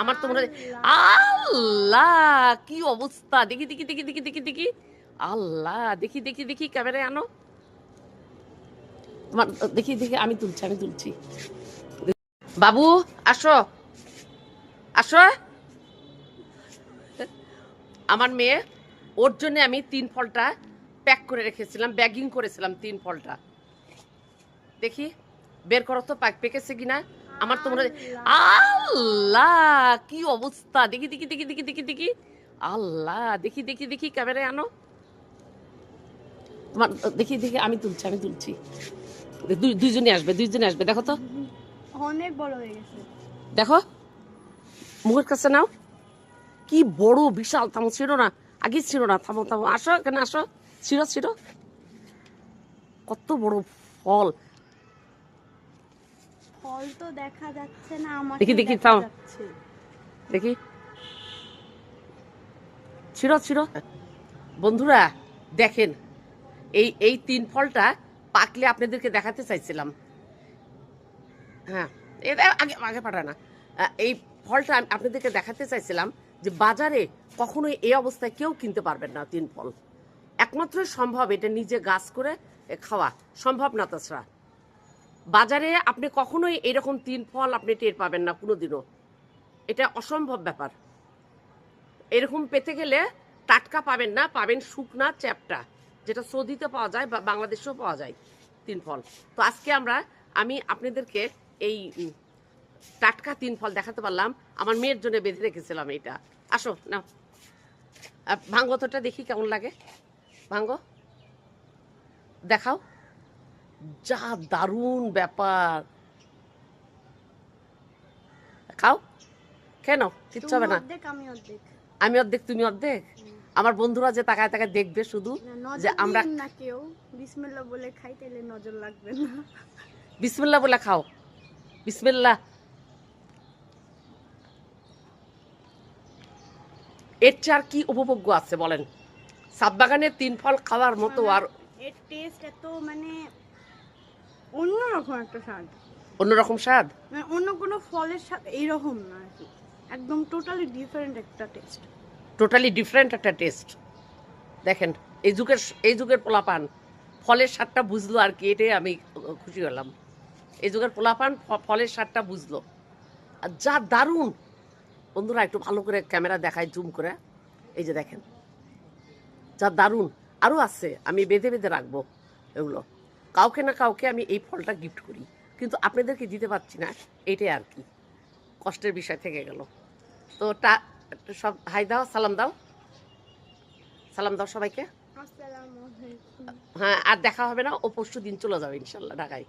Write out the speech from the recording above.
আমার তো মনে হয় আল্লাহ। কি অবস্থা? দেখি দেখি দেখি দেখি দেখি দেখি। আল্লাহ দেখি দেখি দেখি ক্যামেরায় আনো। তোমার দেখি দেখি আমি তুলছি আমি তুলছি। বাবু আসো। আসো। আমার মেয়ে ওর জন্য আমি তিন ফলটা প্যাক করে রেখেছিলাম ব্যাগিং করেছিলাম তিন ফলটা। দেখি বের করো তো পাক পেকেছে কিনা? আমার তো মনে হয় আল্লাহ কি অবস্থা? দেখি দেখি দেখি দেখি দেখি দেখি। আল্লাহ দেখি দেখি দেখি ক্যামেরায় আনো। তোমার দেখি দেখি আমি তুলছি আমি তুলছি। দুই দুইজনে আসবে দুইজনে আসবে দেখো তো। অনেক বড় হয়ে গেছে। দেখো মুখের কাছে নাও। কি বড় বিশাল থামো ছিল না। আগে ছিল না থামো থামো। আসো এখানে আসো। ছিল ছিল কত বড় ফল। ফল তো দেখা যাচ্ছে না আমার দেখি, দেখি, দেখা থাম। দেখি। ছিল ছিল বন্ধুরা, দেখেন, এই এই তিন ফলটা পাকলে আপনাদেরকে দেখাতে চাইছিলাম। হ্যাঁ আগে আগে পাঠা না। এই ফলটা আপনাদেরকে দেখাতে চাইছিলাম যে বাজারে কখনোই এই অবস্থায় কেউ কিনতে পারবেন না তিন ফল। একমাত্র সম্ভব এটা নিজে গাছ করে খাওয়া। সম্ভব না, তাছাড়া। বাজারে আপনি কখনোই এরকম তিন ফল আপনি টের পাবেন না কোনোদিনও। এটা অসম্ভব ব্যাপার। এরকম পেতে গেলে টাটকা পাবেন না, পাবেন শুকনা চ্যাপটা, যেটা সৌদিতে পাওয়া যায় বা বাংলাদেশেও পাওয়া যায় তিন ফল। তো আজকে আমরা, আমি আপনাদেরকে এই টাটকা তিন ফল দেখাতে পারলাম। আমার মেয়ের জন্য বেঁধে রেখেছিলাম এটা আসো না ভাঙ্গতটা দেখি কেমন লাগে। ভাঙ্গ। দেখাও। যা দারুণ ব্যাপার। খাও। কেন? কিচ্ছু হবে না। আমি অর্ধেক। তুমি অর্ধেক? আমার বন্ধুরা যে তাকায় তাকায় দেখবে শুধু যে আমরা না কেউ। বিসমিল্লাহ বলে খাই তাহলে নজর লাগবে না। বিসমিল্লা বলে খাও। বিসমিল্লা এর চেয়ে আর কি উপভোগ্য আছে বলেন? সাতবাগানের তিন ফল খাওয়ার মতো আর এর টেস্ট এত মানে অন্যরকম একটা স্বাদ। অন্যরকম স্বাদ? মানে অন্য কোনো ফলের স্বাদ এইরকম না আর কি। একদম টোটালি ডিফারেন্ট একটা টেস্ট টোটালি ডিফারেন্ট একটা টেস্ট দেখেন, এই যুগের এই যুগের পোলাপান, ফলের স্বাদটা বুঝলো আর কি, এটাই আমি খুশি হলাম। এই যুগের পোলাপান ফলের স্বাদটা বুঝলো। আর যা দারুণ! বন্ধুরা, একটু ভালো করে ক্যামেরা দেখায় জুম করে। এই যে দেখেন, যা দারুণ! আরও আছে, আমি বেঁধে বেঁধে রাখব এগুলো। কাউকে না কাউকে আমি এই ফলটা গিফট করি। কিন্তু আপনাদেরকে দিতে পারছি না, এটাই আর কি। কষ্টের বিষয় থেকে গেল। তো টা সব হাই দাও সালাম দাও। সালাম দাও সবাইকে। হ্যাঁ আর দেখা হবে না ও পরশু দিন চলে যাবে ইনশাল্লাহ ঢাকায়।